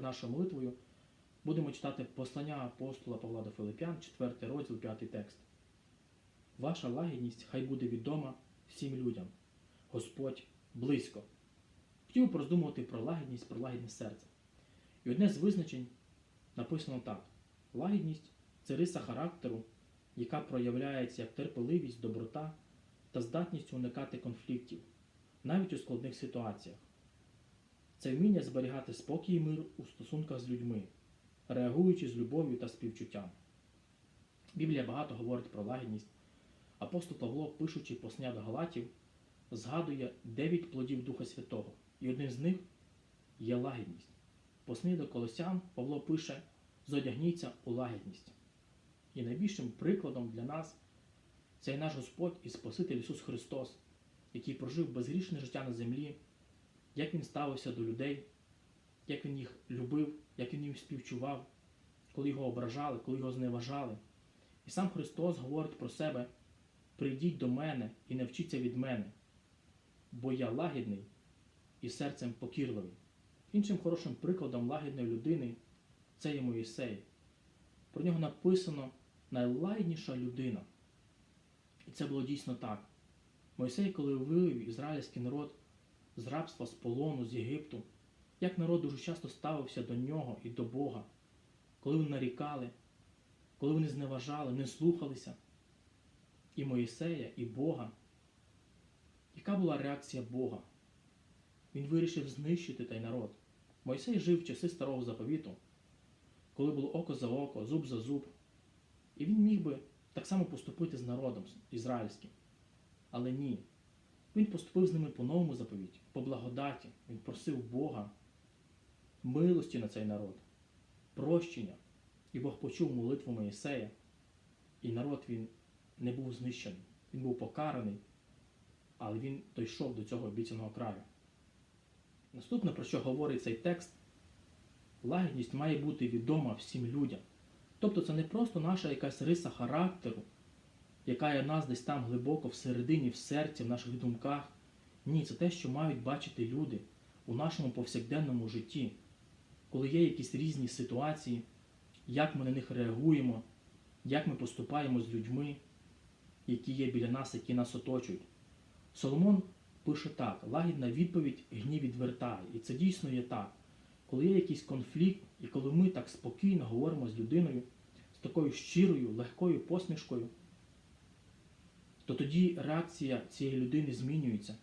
нашою молитвою будемо читати послання апостола Павла до Филип'ян, 4 розділ, 5 текст. Ваша лагідність хай буде відома всім людям. Господь близько. Хотів би роздумувати про лагідність, про лагідне серце. І одне з визначень написано так: лагідність це риса характеру, яка проявляється як терпеливість, доброта та здатність уникати конфліктів, навіть у складних ситуаціях. Це вміння зберігати спокій і мир у стосунках з людьми, реагуючи з любов'ю та співчуттям. Біблія багато говорить про лагідність. Апостол Павло, пишучи послання до Галатів, згадує дев'ять плодів Духа Святого, і одним з них є лагідність. Послання до Колосян Павло пише: зодягніться у лагідність. І найбільшим прикладом для нас це наш Господь і Спаситель Ісус Христос, який прожив безгрішне життя на землі, як Він ставився до людей, як Він їх любив, як Він їм співчував, коли його ображали, коли його зневажали. І сам Христос говорить про себе: прийдіть до мене і навчіться від мене, бо я лагідний і серцем покірливий. Іншим хорошим прикладом лагідної людини це є Моїсей. Про нього написано найлагідніша людина. І це було дійсно так. Мойсей, коли вивів ізраїльський народ з рабства, з полону, з Єгипту, як народ дуже часто ставився до нього і до Бога, коли вони нарікали, коли вони зневажали, не слухалися і Моїсея, і Бога. Яка була реакція Бога? Він вирішив знищити той народ. Мойсей жив в часи старого заповіту, коли було око за око, зуб за зуб. І він міг би так само поступити з народом ізраїльським. Але ні. Він поступив з ними по новому заповіті, по благодаті. Він просив Бога милості на цей народ, прощення. І Бог почув молитву Моїсея, і народ він не був знищений. Він був покараний, але він дійшов до цього обіцяного краю. Наступне, про що говорить цей текст, лагідність має бути відома всім людям. Тобто це не просто наша якась риса характеру, яка є в нас десь там глибоко всередині, в серці, в наших думках. Ні, це те, що мають бачити люди у нашому повсякденному житті, коли є якісь різні ситуації, як ми на них реагуємо, як ми поступаємо з людьми, які є біля нас, які нас оточують. Соломон пише так: лагідна відповідь гнів відвертає. І це дійсно є так. Коли є якийсь конфлікт, і коли ми так спокійно говоримо з людиною, з такою щирою, легкою посмішкою, то тоді реакція цієї людини змінюється.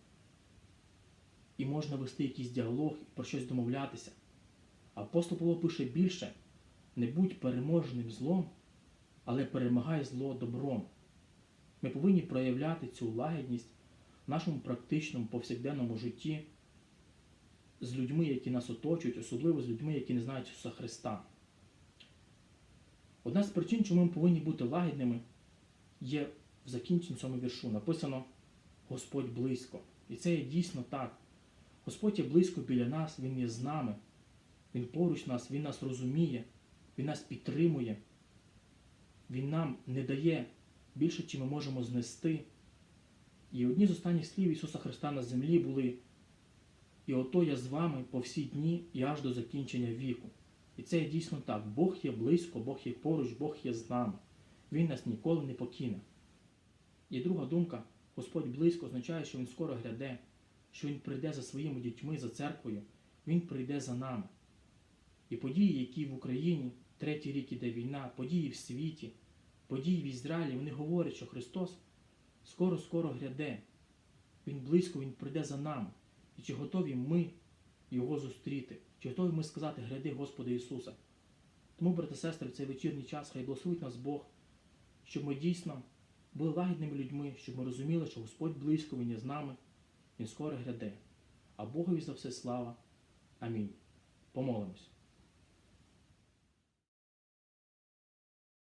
І можна вести якийсь діалог і про щось домовлятися. Апостол Павло пише більше: не будь переможеним злом, але перемагай зло добром. Ми повинні проявляти цю лагідність в нашому практичному повсякденному житті з людьми, які нас оточують, особливо з людьми, які не знають Ісуса Христа. Одна з причин, чому ми повинні бути лагідними, є в закінченні цьому віршу. Написано Господь близько. І це є дійсно так. Господь є близько біля нас, Він є з нами, Він поруч нас, Він нас розуміє, Він нас підтримує, Він нам не дає більше, чим ми можемо знести. І одні з останніх слів Ісуса Христа на землі були. І ото я з вами по всі дні і аж до закінчення віку. І це є дійсно так. Бог є близько, Бог є поруч, Бог є з нами. Він нас ніколи не покине. І друга думка, Господь близько означає, що Він скоро гряде, що Він прийде за своїми дітьми, за церквою, Він прийде за нами. І події, які в Україні, третій рік іде війна, події в світі, події в Ізраїлі, вони говорять, що Христос скоро-скоро гряде. Він близько, Він прийде за нами. І чи готові ми Його зустріти? Чи готові ми сказати Гряди Господа Ісуса? Тому, брати сестри, в цей вечірній час хай благословить нас Бог, щоб ми дійсно були лагідними людьми, щоб ми розуміли, що Господь близько, Він є з нами, Він скоро гряде. А Богові за все слава. Амінь. Помолимось.